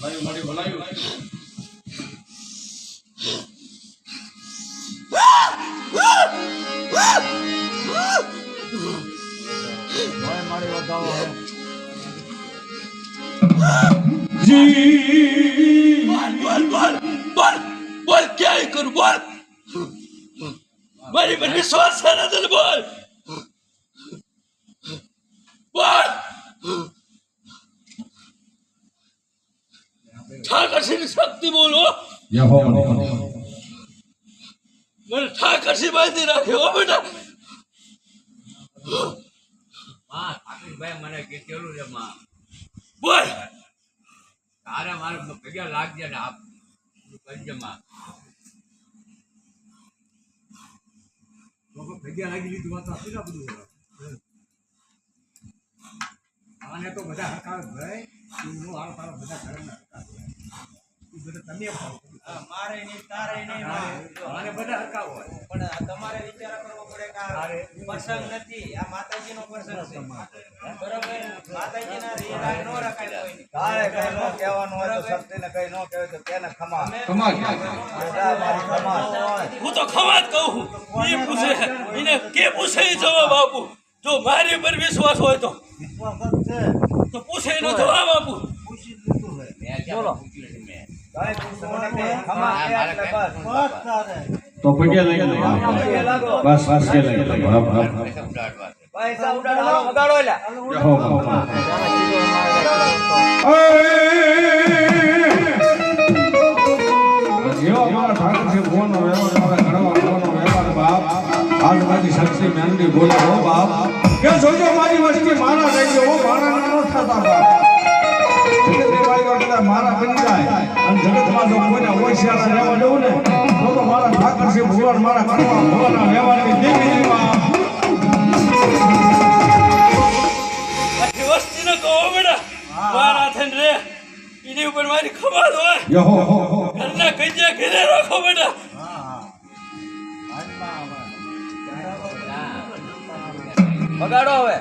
મારી મારી ભલાયું ભાઈ મારી વધાવો હવે બોલ બોલ બોલ બોલ બોલ ક્યાંય કરું બોલ મારી પર વિશ્વાસ છે ને તને બોલ બોલ ઠાકરસિંહની શક્તિ બોલો મને ઠાકરસિંહ બાંધી રાખ્યો હો બેટા માં આશીષભાઈ મને કીધેલું છે માં બોલ તારે મારે ભેગા લાગજે ને આપ કરજે માં ભેગા લાગી લીધું વાત આપી ને બધું આને તો બધા હકાવે ભાઈ તું હાલ તારા બધા ઘરના હકાવે તું બધા હોય તો ખમા હું ખવાત કહું કે પૂછે જવાબ આપું. જો મારી પર વિશ્વાસ હોય તો. તો પૂછે એનો જવાબ આપું. તો પગે લઈ લે. બસ બસ કે લઈ લે. હા હા પૈસા ઉડાડો. વગાડો એલા બાપ. આજ મારી શક્તિ મેલડી બોલે હો બાપ. કે જોજો મારી વસ્તી મારા ગયો હો મારા નાનો થતા બાપ. કદાચ જાય અને જગતમાં જો કોઈને હોશિયાર રહેવા જવું ને તો તો મારા ઠાકરસિંહ ભગવાન મારા કરવા ભુવનના વ્યવહારની દેવી બાપ આખી વસ્તીને કહો બેટા. મારા થઈને રે. એની ઉપર મારી ખબર હોય. ઘરના કજિયા ઘેરે રાખો બેટા. વગાડો હવે.